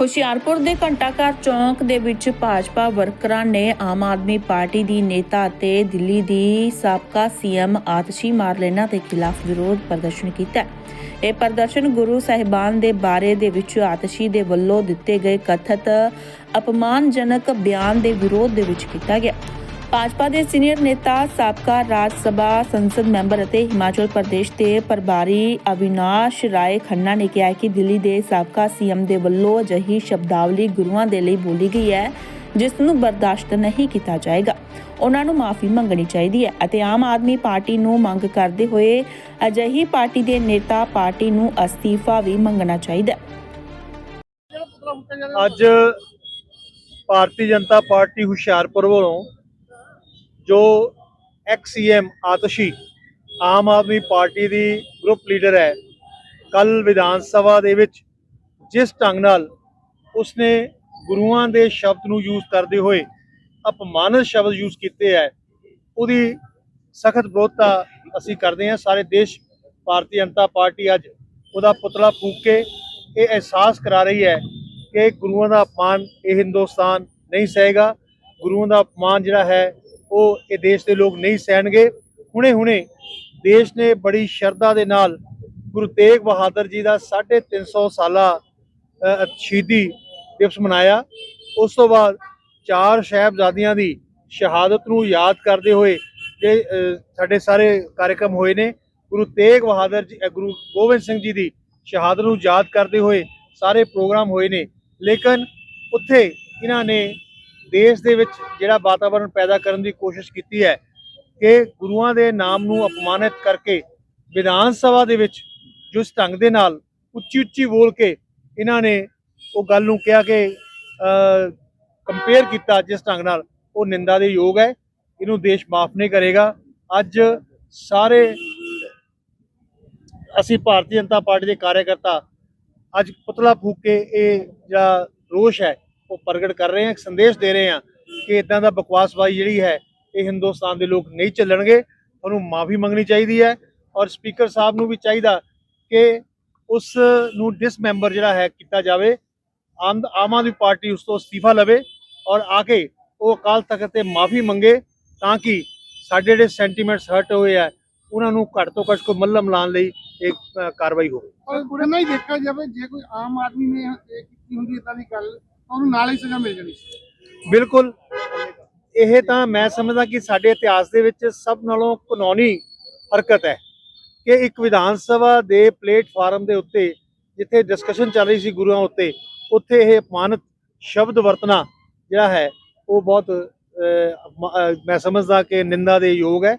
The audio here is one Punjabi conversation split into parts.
ਹੁਸ਼ਿਆਰਪੁਰ ਦੇ ਘੰਟਾਘਰ ਚੌਂਕ ਦੇ ਵਿੱਚ ਭਾਜਪਾ ਵਰਕਰਾਂ ਨੇ ਆਮ ਆਦਮੀ ਪਾਰਟੀ ਦੀ ਨੇਤਾ ਅਤੇ ਦਿੱਲੀ ਦੀ ਸਾਬਕਾ ਸੀਐਮ ਆਤਸ਼ੀ ਮਾਰਲੇਨਾ ਦੇ ਖਿਲਾਫ ਵਿਰੋਧ ਪ੍ਰਦਰਸ਼ਨ ਕੀਤਾ ਇਹ ਪ੍ਰਦਰਸ਼ਨ ਗੁਰੂ ਸਾਹਿਬਾਨ ਦੇ ਬਾਰੇ ਦੇ ਵਿੱਚ ਆਤਸ਼ੀ ਦੇ ਵੱਲੋਂ ਦਿੱਤੇ ਗਏ ਕਥਿਤ ਅਪਮਾਨਜਨਕ ਬਿਆਨ ਦੇ ਵਿਰੋਧ ਦੇ ਵਿੱਚ ਕੀਤਾ ਗਿਆ। ਭਾਜਪਾ ਦੇ ਸੀਨੀਅਰ ਨੇਤਾ, ਸਾਬਕਾ ਰਾਜ ਸਭਾ ਸੰਸਦ ਮੈਂਬਰ ਅਤੇ ਹਿਮਾਚਲ ਪ੍ਰਦੇਸ਼ ਦੇ ਪ੍ਰਭਾਰੀ ਅਵਿਨਾਸ਼ ਰਾਏ ਖੰਨਾ ਨੇ ਕਿਹਾ ਕਿ ਦਿੱਲੀ ਦੇ ਸਾਬਕਾ ਸੀਐਮ ਦੇ ਵੱਲੋਂ ਅਜਿਹੀ ਸ਼ਬਦਾਵਲੀ ਗੁਰੂਆਂ ਦੇ ਲਈ ਬੋਲੀ ਗਈ ਹੈ, ਜਿਸ ਨੂੰ ਬਰਦਾਸ਼ਤ ਨਹੀਂ ਕੀਤਾ ਜਾਏਗਾ। ਉਹਨਾਂ ਨੂੰ ਮਾਫੀ ਮੰਗਣੀ ਚਾਹੀਦੀ ਹੈ ਅਤੇ ਆਮ ਆਦਮੀ ਪਾਰਟੀ ਨੂੰ ਮੰਗ ਕਰਦੇ ਹੋਏ ਅਜਿਹੀ ਪਾਰਟੀ ਦੇ ਨੇਤਾ ਪਾਰਟੀ ਨੂੰ ਅਸਤੀਫਾ ਵੀ ਮੰਗਣਾ ਚਾਹੀਦਾ ਅੱਜ ਭਾਰਤੀ ਜਨਤਾ ਪਾਰਟੀ ਹੁਸ਼ਿਆਰਪੁਰ ਵੱਲੋਂ ਜੋ ex CM Atishi Aam Aadmi party ਦੀ ਗਰੁੱਪ ਲੀਡਰ ਹੈ ਕੱਲ ਵਿਧਾਨ ਸਭਾ ਦੇ ਵਿੱਚ ਜਿਸ ਢੰਗ ਨਾਲ ਉਸਨੇ ਗੁਰੂਆਂ ਦੇ ਸ਼ਬਦ ਨੂੰ ਯੂਜ਼ ਕਰਦੇ ਹੋਏ ਅਪਮਾਨਿਤ ਸ਼ਬਦ ਯੂਜ਼ ਕੀਤੇ ਹੈ, ਉਹਦੀ ਸਖਤ ਵਿਰੋਧਤਾ ਅਸੀਂ ਕਰਦੇ ਹਾਂ। ਸਾਰੇ ਦੇਸ਼ ਭਾਰਤੀ ਜਨਤਾ ਪਾਰਟੀ ਅੱਜ ਉਹਦਾ ਪੁਤਲਾ ਫੂਕ ਕੇ ਇਹ ਅਹਿਸਾਸ ਕਰਾ ਰਹੀ ਹੈ ਕਿ ਗੁਰੂਆਂ ਦਾ ਅਪਮਾਨ ਇਹ ਹਿੰਦੁਸਤਾਨ ਨਹੀਂ ਸਹੇਗਾ। ਗੁਰੂਆਂ ਦਾ ਅਪਮਾਨ ਜਿਹੜਾ ਹੈ ਉਹ ਇਹ ਦੇਸ਼ ਦੇ ਲੋਕ ਨਹੀਂ ਸਹਿਣਗੇ। ਹੁਣੇ ਹੁਣੇ ਦੇਸ਼ ਨੇ ਬੜੀ ਸ਼ਰਧਾ ਦੇ ਨਾਲ ਗੁਰੂ ਤੇਗ ਬਹਾਦਰ ਜੀ ਦਾ 350 ਸਾਲਾ ਅ, ਸ਼ਹੀਦੀ ਦਿਵਸ ਮਨਾਇਆ। ਉਸ ਤੋਂ ਬਾਅਦ ਚਾਰ ਸਾਹਿਬਜ਼ਾਦਿਆਂ ਦੀ ਸ਼ਹਾਦਤ ਨੂੰ ਯਾਦ ਕਰਦੇ ਹੋਏ ਜੇ ਸਾਡੇ ਸਾਰੇ ਕਾਰਜਕ੍ਰਮ ਹੋਏ ਨੇ। ਗੁਰੂ ਤੇਗ ਬਹਾਦਰ ਜੀ ਗੁਰੂ ਗੋਬਿੰਦ ਸਿੰਘ ਜੀ ਦੀ ਸ਼ਹਾਦਤ ਨੂੰ ਯਾਦ ਕਰਦੇ ਹੋਏ ਸਾਰੇ ਪ੍ਰੋਗਰਾਮ ਹੋਏ ਨੇ। ਲੇਕਿਨ ਉੱਥੇ ਇਹਨਾਂ ਨੇ ਦੇਸ਼ ਦੇ ਵਿੱਚ ਜਿਹੜਾ ਵਾਤਾਵਰਣ ਪੈਦਾ ਕਰਨ ਦੀ ਕੋਸ਼ਿਸ਼ ਕੀਤੀ ਹੈ ਕਿ ਗੁਰੂਆਂ ਦੇ ਨਾਮ ਨੂੰ ਅਪਮਾਨਿਤ ਕਰਕੇ ਵਿਧਾਨ ਸਭਾ ਦੇ ਵਿੱਚ ਜਿਸ ਢੰਗ ਦੇ ਨਾਲ ਉੱਚੀ ਉੱਚੀ ਬੋਲ ਕੇ ਇਹਨਾਂ ਨੇ ਉਹ ਗੱਲ ਨੂੰ ਕਿਹਾ ਕਿ ਕੰਪੇਅਰ ਕੀਤਾ ਜਿਸ ਢੰਗ ਨਾਲ, ਉਹ ਨਿੰਦਾ ਦੇ ਯੋਗ ਹੈ, ਇਹਨੂੰ ਦੇਸ਼ ਮਾਫ ਨਹੀਂ ਕਰੇਗਾ। ਅੱਜ ਸਾਰੇ ਅਸੀਂ ਭਾਰਤੀ ਜਨਤਾ ਪਾਰਟੀ ਦੇ ਕਾਰਜਕਰਤਾ ਅੱਜ ਪੁਤਲਾ ਫੂਕ ਕੇ ਇਹ ਜਿਹੜਾ ਰੋਸ਼ ਹੈ ਉਹ ਪ੍ਰਗਟ ਕਰ ਰਹੇ ਹਾਂ, ਇੱਕ ਸੰਦੇਸ਼ ਦੇ ਰਹੇ ਹਾਂ ਕਿ ਇਦਾਂ ਦਾ ਬਕਵਾਸਬਾਜ਼ੀ ਜਿਹੜੀ ਹੈ, ਇਹ ਹਿੰਦੁਸਤਾਨ ਦੇ ਲੋਕ ਨਹੀਂ ਚੱਲਣਗੇ। ਉਹਨੂੰ ਮਾਫੀ ਮੰਗਣੀ ਚਾਹੀਦੀ ਹੈ ਔਰ ਸਪੀਕਰ ਸਾਹਿਬ ਨੂੰ ਵੀ ਚਾਹੀਦਾ ਕਿ ਉਸ ਨੂੰ ਡਿਸਮੈਂਬਰ ਜਿਹੜਾ ਹੈ ਕੀਤਾ ਜਾਵੇ। ਆਮ ਆਦਮੀ ਪਾਰਟੀ ਉਸ ਤੋਂ ਅਸਤੀਫਾ ਲਵੇ ਔਰ ਆ ਕੇ ਉਹ ਅਕਾਲ ਤਖਤ ਤੇ ਮਾਫੀ ਮੰਗੇ ਤਾਂ ਕਿ ਸਾਡੇ ਜਿਹੜੇ ਸੈਂਟੀਮੈਂਟਸ ਹਰਟ ਹੋਏ ਆ, ਉਹਨਾਂ ਨੂੰ ਘੱਟ ਤੋਂ ਘੱਟ ਕੋਈ ਮੱਲਮ ਲਾਉਣ ਲਈ ਇੱਕ ਕਾਰਵਾਈ ਹੋਵੇ। ਔਰ ਬੁਰਾ ਨਹੀਂ ਦੇਖਿਆ ਜਾਵੇ, ਜੇ ਕੋਈ ਆਮ ਆਦਮੀ ਨੇ ਕੀਤੀ ਹੁੰਦੀ ਇਦਾਂ ਦੀ ਗੱਲ ਉਹਨੂੰ ਨਾਲ ਹੀ ਸਜ਼ਾ ਮਿਲ ਜਾਣੀ। ਸੀ ਬਿਲਕੁਲ। ਇਹ ਤਾਂ ਮੈਂ ਸਮਝਦਾ ਕਿ ਸਾਡੇ ਇਤਿਹਾਸ ਦੇ ਵਿੱਚ ਸਭ ਨਾਲੋਂ ਕਾਨੂੰਨੀ ਹਰਕਤ ਹੈ ਕਿ ਇੱਕ ਵਿਧਾਨ ਸਭਾ ਦੇ ਪਲੇਟਫਾਰਮ ਦੇ ਉੱਤੇ, ਜਿੱਥੇ ਡਿਸਕਸ਼ਨ ਚੱਲ ਰਹੀ ਸੀ ਗੁਰੂਆਂ ਉੱਤੇ, ਉੱਥੇ ਇਹ ਅਪਮਾਨਿਤ ਸ਼ਬਦ ਵਰਤਣਾ ਜਿਹੜਾ ਹੈ, ਉਹ ਬਹੁਤ ਮੈਂ ਸਮਝਦਾ ਕਿ ਨਿੰਦਾ ਦੇ ਯੋਗ ਹੈ।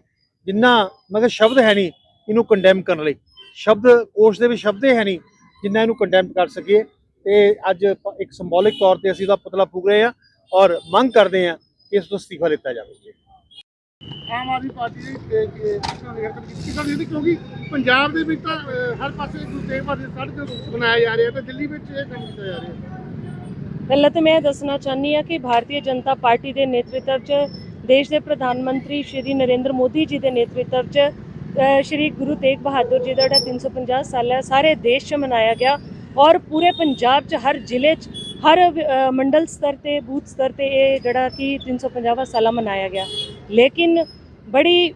ਜਿੰਨਾ ਮਗਰ ਸ਼ਬਦ ਹੈ ਨਹੀਂ ਇਹਨੂੰ ਕੰਡੈਮ ਕਰਨ ਲਈ। ਸ਼ਬਦ, ਕੋਸ਼ ਦੇ ਵਿੱਚ ਸ਼ਬਦ ਹੀ ਹੈ ਨਹੀਂ ਜਿੰਨਾ ਇਹਨੂੰ ਕੰਡੈਮ ਕਰ ਸਕੀਏ। ਤੇ ਅੱਜ ਇੱਕ ਸਿੰਬੋਲਿਕ ਤੌਰ ਤੇ ਅਸੀਂ ਉਹਦਾ ਪੁਤਲਾ ਫੂਕ ਰਹੇ ਹਾਂ ਔਰ ਮੰਗ ਕਰਦੇ ਹਾਂ ਕਿ ਇਸ ਤੋਂ ਅਸਤੀਫਾ ਲਿੱਤਾ ਜਾਵੇ। ਆਮ ਆਦਮੀ ਪਾਰਟੀ ਦੀ ਤੇ ਕਿ ਕਿਸਾਂ ਦੀ ਹਰਕਤ ਕੀਤੀ ਕਿਸਾਂ ਦੀ ਕਿਉਂਕਿ ਪੰਜਾਬ ਦੇ ਵਿੱਚ ਤਾਂ ਹਰ ਪਾਸੇ ਗੁਰੂ ਤੇਗ ਬਹਾਦਰ ਦੀ ਸਾਢੇ ਦਿਨ ਮਨਾਇਆ ਜਾ ਰਿਹਾ ਤੇ ਦਿੱਲੀ ਵਿੱਚ ਇਹ ਕੰਮ ਕੀਤਾ ਜਾ ਰਿਹਾ। ਪਹਿਲਾਂ ਤਾਂ ਮੈਂ ਦੱਸਣਾ ਚਾਹੁੰਦੀ ਹਾਂ ਕਿ ਭਾਰਤੀ ਜਨਤਾ ਪਾਰਟੀ ਦੇ ਨੇਤਰਤਵ 'ਚ ਦੇਸ਼ ਦੇ ਪ੍ਰਧਾਨ ਮੰਤਰੀ ਸ਼੍ਰੀ ਨਰਿੰਦਰ ਮੋਦੀ ਜੀ ਦੇ ਨੇਤਰਤਵ 'ਚ ਸ਼੍ਰੀ ਗੁਰੂ ਤੇਗ ਬਹਾਦਰ ਜੀ ਦਾ ਜਿਹੜਾ 350 ਸਾਲਾ ਸਾਰੇ ਦੇਸ਼ 'ਚ ਮਨਾਇਆ ਗਿਆ। ਔਰ ਪੂਰੇ ਪੰਜਾਬ 'ਚ, ਹਰ ਜ਼ਿਲ੍ਹੇ 'ਚ, ਹਰ ਮੰਡਲ ਸਤਰ ਤੇ, ਬੂਥ ਸਤਰ ਤੇ ਇਹ ਜਿਹੜਾ ਕਿ 350ਵਾਂ ਸਾਲਾ ਮਨਾਇਆ ਗਿਆ। ਲੇਕਿਨ ਬੜੀ,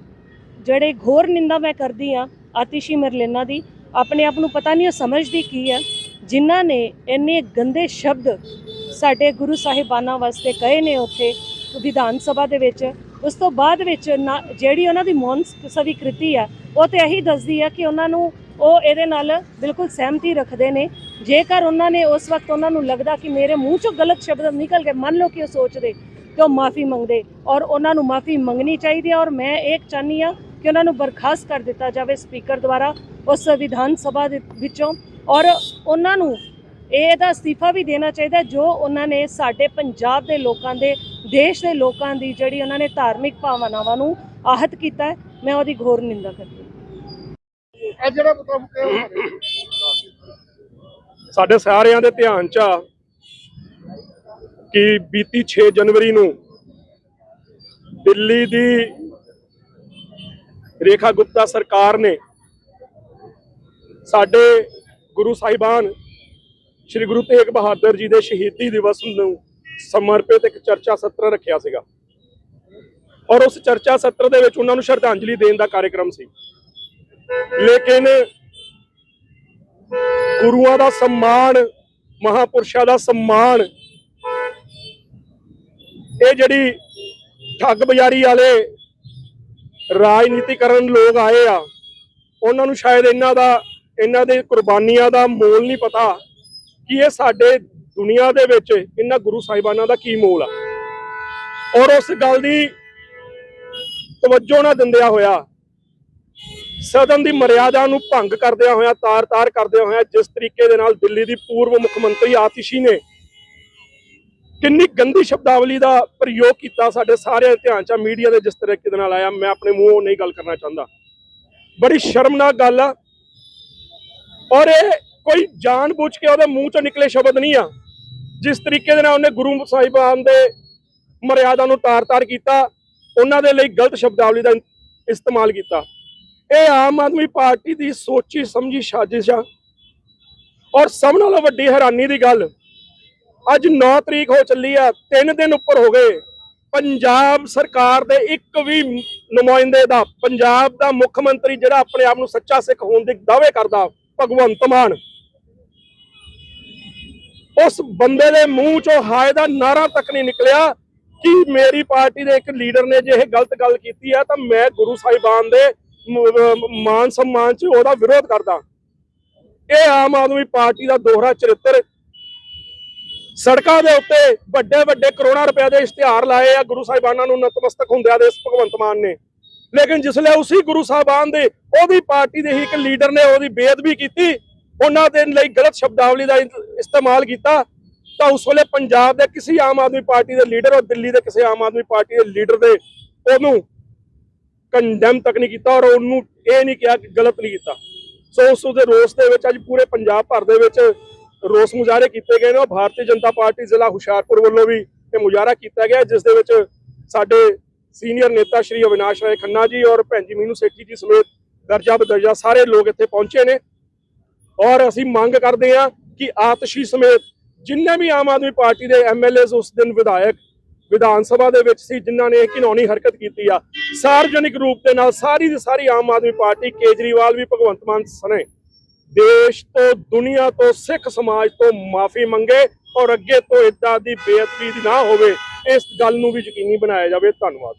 ਜਿਹੜੇ ਘੋਰ ਨਿੰਦਾ ਮੈਂ ਕਰਦੀ ਆ, ਆਤਿਸ਼ੀ ਮਰਲੇਨਾ ਦੀ, ਆਪਣੇ ਆਪ ਨੂੰ ਪਤਾ ਨਹੀਂ, ਉਹ ਸਮਝਦੀ ਕੀ ਹੈ? ਜਿਨ੍ਹਾਂ ਨੇ ਇੰਨੇ ਗੰਦੇ ਸ਼ਬਦ ਸਾਡੇ ਗੁਰੂ ਸਾਹਿਬਾਨਾਂ ਵਾਸਤੇ ਕਹੇ ਨੇ ਉੱਥੇ, ਵਿਧਾਨ ਸਭਾ ਦੇ ਵਿੱਚ, ਉਸ ਤੋਂ ਬਾਅਦ ਵਿੱਚ ਨਾ- ਜਿਹੜੀ ਉਹਨਾਂ ਦੀ ਮੌਨ ਸਵੀਕ੍ਰਿਤੀ ਆ, ਉਹ ਤੇ ਇਹੀ ਦੱਸਦੀ ਆ ਕਿ ਉਹਨਾਂ ਨੂੰ ਉਹ ਇਹਦੇ ਨਾਲ ਬਿਲਕੁਲ ਸਹਿਮਤੀ ਰੱਖਦੇ ਨੇ। ਜੇਕਰ ਉਹਨਾਂ ਨੇ ਉਸ ਵਕਤ ਉਹਨਾਂ ਨੂੰ ਲੱਗਦਾ ਕਿ ਮੇਰੇ ਮੂੰਹ ਚੋਂ ਗਲਤ ਸ਼ਬਦ ਨਿਕਲ ਗਏ ਮੰਨ ਲਓ ਕਿ ਉਹ ਸੋਚਦੇ ਤੇ ਉਹ ਮਾਫੀ ਮੰਗਦੇ ਔਰ ਉਹਨਾਂ ਨੂੰ ਮਾਫੀ ਮੰਗਣੀ ਚਾਹੀਦੀ ਹੈ ਔਰ ਮੈਂ ਇਹ ਚਾਹੁੰਦੀ ਆ ਕਿ ਉਹਨਾਂ ਨੂੰ ਬਰਖਾਸਤ ਕਰ ਦਿੱਤਾ ਜਾਵੇ ਸਪੀਕਰ ਦੁਆਰਾ ਉਸ ਵਿਧਾਨ ਸਭਾ ਦੇ ਵਿੱਚੋਂ ਔਰ ਉਹਨਾਂ ਨੂੰ ਇਹ ਦਾ ਅਸਤੀਫਾ ਵੀ ਦੇਣਾ ਚਾਹੀਦਾ ਜੋ ਉਹਨਾਂ ਨੇ ਸਾਡੇ ਪੰਜਾਬ ਦੇ ਲੋਕਾਂ ਦੇ, ਦੇਸ਼ ਦੇ ਲੋਕਾਂ ਦੀ ਜਿਹੜੀ ਉਹਨਾਂ ਨੇ ਧਾਰਮਿਕ ਭਾਵਨਾਵਾਂ ਨੂੰ ਆਹਤ ਕੀਤਾ ਮੈਂ ਉਹਦੀ ਘੋਰ ਨਿੰਦਾ ਕਰਦੀ ਇਹ ਜਿਹੜਾ ਪੁਤਲਾ ਫੂਕਿਆ ਉਹ ਕਰੇ। ਸਾਡੇ ਸਾਰਿਆਂ ਦੇ ਧਿਆਨ 'ਚ ਆ ਕਿ ਬੀਤੀ 6 ਜਨਵਰੀ ਨੂੰ ਦਿੱਲੀ ਦੀ ਰੇਖਾ ਗੁਪਤਾ ਸਰਕਾਰ ਨੇ ਸਾਡੇ ਗੁਰੂ ਸਾਹਿਬਾਨ ਸ੍ਰੀ ਗੁਰੂ ਤੇਗ ਬਹਾਦਰ ਜੀ ਦੇ ਸ਼ਹੀਦੀ ਦਿਵਸ ਨੂੰ ਸਮਰਪਿਤ ਇੱਕ ਚਰਚਾ ਸੱਤਰ ਰੱਖਿਆ ਸੀਗਾ ਔਰ ਉਸ ਚਰਚਾ ਸੱਤਰ ਦੇ ਵਿੱਚ ਉਹਨਾਂ ਨੂੰ ਸ਼ਰਧਾਂਜਲੀ ਦੇਣ ਦਾ ਕਾਰਜਕ੍ਰਮ ਸੀ ਲੇਕਿਨ ਗੁਰੂਆਂ ਦਾ ਸਨਮਾਨ, ਮਹਾਪੁਰਸ਼ਾਂ ਦਾ ਸਨਮਾਨ, ਇਹ ਜਿਹੜੀ ਠੱਗ ਬਜ਼ਾਰੀ ਵਾਲੇ ਰਾਜਨੀਤੀ ਕਰਨ ਲੋਕ ਆਏ ਆ, ਉਹਨਾਂ ਨੂੰ ਸ਼ਾਇਦ ਇਹਨਾਂ ਦਾ, ਇਹਨਾਂ ਦੇ ਕੁਰਬਾਨੀਆਂ ਦਾ ਮੋਲ ਨਹੀਂ ਪਤਾ ਕਿ ਇਹ ਸਾਡੇ ਦੁਨੀਆ ਦੇ ਵਿੱਚ ਇਹਨਾਂ ਗੁਰੂ ਸਾਹਿਬਾਨਾਂ ਦਾ ਕੀ ਮੋਲ ਆ। ਔਰ ਉਸ ਗੱਲ ਦੀ ਤਵੱਜੋ ਨਾ ਦਿੰਦਿਆ ਹੋਇਆ ਸਦਨ ਦੀ ਮਰਿਆਦਾ ਨੂੰ ਭੰਗ ਕਰਦਿਆਂ ਹੋਇਆ, ਤਾਰ-ਤਾਰ ਕਰਦਿਆਂ ਹੋਇਆ, ਜਿਸ ਤਰੀਕੇ ਦੇ ਨਾਲ ਦਿੱਲੀ ਦੀ ਪੂਰਵ ਮੁੱਖ ਮੰਤਰੀ ਆਤਿਸ਼ੀ ਨੇ ਕਿੰਨੀ ਗੰਦੀ ਸ਼ਬਦਾਵਲੀ ਦਾ ਪ੍ਰਯੋਗ ਕੀਤਾ ਸਾਡੇ ਸਾਰੇ ਧਿਆਨ ਚ ਮੀਡੀਆ ਦੇ ਜਿਸ ਤਰੀਕੇ ਦੇ ਨਾਲ ਆਇਆ, ਮੈਂ ਆਪਣੇ ਮੂੰਹੋਂ ਨਹੀਂ ਗੱਲ ਕਰਨਾ ਚਾਹੁੰਦਾ। ਬੜੀ ਸ਼ਰਮਨਾਕ ਗੱਲ ਆ। ਔਰ ਇਹ ਕੋਈ ਜਾਣਬੁੱਝ ਕੇ ਉਹਦੇ ਮੂੰਹ ਚੋਂ ਨਿਕਲੇ ਸ਼ਬਦ ਨਹੀਂ ਆ। ਜਿਸ ਤਰੀਕੇ ਦੇ ਨਾਲ ਉਹਨੇ ਗੁਰੂ ਸਾਹਿਬਾਨ ਦੇ ਮਰਿਆਦਾ ਨੂੰ ਤਾਰ-ਤਾਰ ਕੀਤਾ, ਉਹਨਾਂ ਦੇ ਲਈ ਗਲਤ ਸ਼ਬਦਾਵਲੀ ਦਾ ਇਸਤੇਮਾਲ ਕੀਤਾ। ਇਹ ਆਮ ਆਦਮੀ ਪਾਰਟੀ ਦੀ ਸੋਚੀ, ਸਮਝੀ, ਸਾਜ਼ਿਸ਼ ਆ। ਔਰ ਸਭ ਨਾਲੋਂ ਵੱਡੀ ਹੈਰਾਨੀ ਦੀ ਗੱਲ, ਅੱਜ 9 ਤਰੀਕ ਹੋ ਚੱਲੀ ਆ 3 ਦਿਨ ਉੱਪਰ ਹੋ ਗਏ। ਪੰਜਾਬ ਸਰਕਾਰ ਦੇ ਇੱਕ ਵੀ ਨੁਮਾਇੰਦੇ ਦਾ, ਪੰਜਾਬ ਦਾ ਮੁੱਖ ਮੰਤਰੀ ਜਿਹੜਾ ਆਪਣੇ ਆਪ ਨੂੰ ਸੱਚਾ ਸਿੱਖ ਹੋਣ ਦੇ ਦਾਅਵੇ ਕਰਦਾ, ਭਗਵੰਤ ਮਾਨ। ਉਸ ਬੰਦੇ ਦੇ ਮੂੰਹ ਚੋਂ ਹਾਏ ਦਾ ਨਾਰਾ ਤੱਕ ਨਹੀਂ ਨਿਕਲਿਆ ਕਿ ਮੇਰੀ ਪਾਰਟੀ ਦੇ ਇੱਕ ਲੀਡਰ ਨੇ ਜੇ ਇਹ ਗਲਤ ਗੱਲ ਕੀਤੀ ਹੈ ਤਾਂ ਮੈਂ ਗੁਰੂ ਸਾਹਿਬਾਨ ਦੇ ਮਾਨ ਸਨਮਾਨ 'ਚ ਉਹਦਾ ਵਿਰੋਧ ਕਰਦਾ। ਇਹ ਆਮ ਆਦਮੀ ਪਾਰਟੀ ਦਾ ਦੋਹਰਾ ਚਰਿੱਤਰ ਸੜਕਾਂ ਦੇ ਉੱਤੇ ਵੱਡੇ ਵੱਡੇ ਕਰੋੜਾਂ ਰੁਪਏ ਦੇ ਇਸ਼ਤਿਹਾਰ ਲਾਏ ਆ ਗੁਰੂ ਸਾਹਿਬਾਨਾਂ ਨੂੰ, ਨਤਮਸਤਕ ਹੁੰਦਿਆਂ ਦੇ ਭਗਵੰਤ ਮਾਨ ਨੇ। ਲੇਕਿਨ ਜਿਸਲੇ ਉਸੇ ਗੁਰੂ ਸਾਹਿਬਾਨ ਦੇ, ਉਹਦੀ ਪਾਰਟੀ ਦੇ ਹੀ ਇੱਕ ਲੀਡਰ ਨੇ ਉਹਦੀ ਬੇਅਦਬੀ ਕੀਤੀ, ਉਹਨਾਂ ਦੇ ਲਈ ਗਲਤ ਸ਼ਬਦਾਵਲੀ ਦਾ ਇਸਤੇਮਾਲ ਕੀਤਾ, ਤਾਂ ਉਸ ਵੇਲੇ ਪੰਜਾਬ ਦੇ ਕਿਸੇ ਆਮ ਆਦਮੀ ਪਾਰਟੀ ਦੇ ਲੀਡਰ ਔਰ ਦਿੱਲੀ ਦੇ ਕਿਸੇ ਆਮ ਆਦਮੀ ਪਾਰਟੀ ਦੇ ਲੀਡਰ ਦੇ ਉਹਨੂੰ ਕੰਡੈਮ ਤੱਕ ਨਹੀਂ ਕੀਤਾ ਔਰ ਉਹਨੂੰ ਇਹ ਨਹੀਂ ਕਿਹਾ ਕਿ ਗਲਤ ਨਹੀਂ ਕੀਤਾ। ਸੋ ਉਸ ਦੇ ਰੋਸ ਦੇ ਵਿੱਚ ਅੱਜ ਪੂਰੇ ਪੰਜਾਬ ਭਰ ਦੇ ਵਿੱਚ ਰੋਸ ਮੁਜ਼ਾਹਰੇ ਕੀਤੇ ਗਏ ਨੇ ਔਰ ਭਾਰਤੀ ਜਨਤਾ ਪਾਰਟੀ ਜ਼ਿਲ੍ਹਾ ਹੁਸ਼ਿਆਰਪੁਰ ਵੱਲੋਂ ਵੀ ਇਹ ਮੁਜ਼ਾਹਰਾ ਕੀਤਾ ਗਿਆ। ਜਿਸ ਦੇ ਵਿੱਚ ਸਾਡੇ ਸੀਨੀਅਰ ਨੇਤਾ ਸ਼੍ਰੀ ਅਵਿਨਾਸ਼ ਰਾਏ ਖੰਨਾ ਜੀ ਔਰ ਭੈਣ ਜੀ ਮੀਨੂ ਸੇਠੀ ਜੀ ਸਮੇਤ ਦਰਜਾ ਬਦਰਜਾ ਸਾਰੇ ਲੋਕ ਇੱਥੇ ਪਹੁੰਚੇ ਨੇ। ਔਰ ਅਸੀਂ ਮੰਗ ਕਰਦੇ ਹਾਂ ਕਿ ਆਤਸ਼ੀ ਸਮੇਤ ਜਿੰਨੇ ਵੀ ਆਮ ਆਦਮੀ ਪਾਰਟੀ ਦੇ ਐਮਐਲਏਸ ਉਸ ਦਿਨ ਵਿਧਾਇਕ ਵਿਧਾਨ ਸਭਾ ਦੇ ਵਿੱਚ ਸੀ, ਜਿਨ੍ਹਾਂ ਨੇ ਇਹ ਘਿਨੌਣੀ ਹਰਕਤ ਕੀਤੀ ਆ। ਸਾਰਜਨਿਕ ਰੂਪ ਦੇ ਨਾਲ ਸਾਰੀ ਦੀ ਸਾਰੀ ਆਮ ਆਦਮੀ ਪਾਰਟੀ, ਕੇਜਰੀਵਾਲ ਵੀ, ਭਗਵੰਤ ਮਾਨ ਸਣੇ। ਦੇਸ਼ ਤੋਂ, ਦੁਨੀਆ ਤੋਂ, ਸਿੱਖ ਸਮਾਜ ਤੋਂ ਮਾਫੀ ਮੰਗੇ ਔਰ ਅੱਗੇ ਤੋਂ ਇਦਾਂ ਦੀ ਬੇਅਦਬੀ ਨਾ ਹੋਵੇ, ਇਸ ਗੱਲ ਨੂੰ ਵੀ ਯਕੀਨੀ ਬਣਾਇਆ ਜਾਵੇ। ਧੰਨਵਾਦ।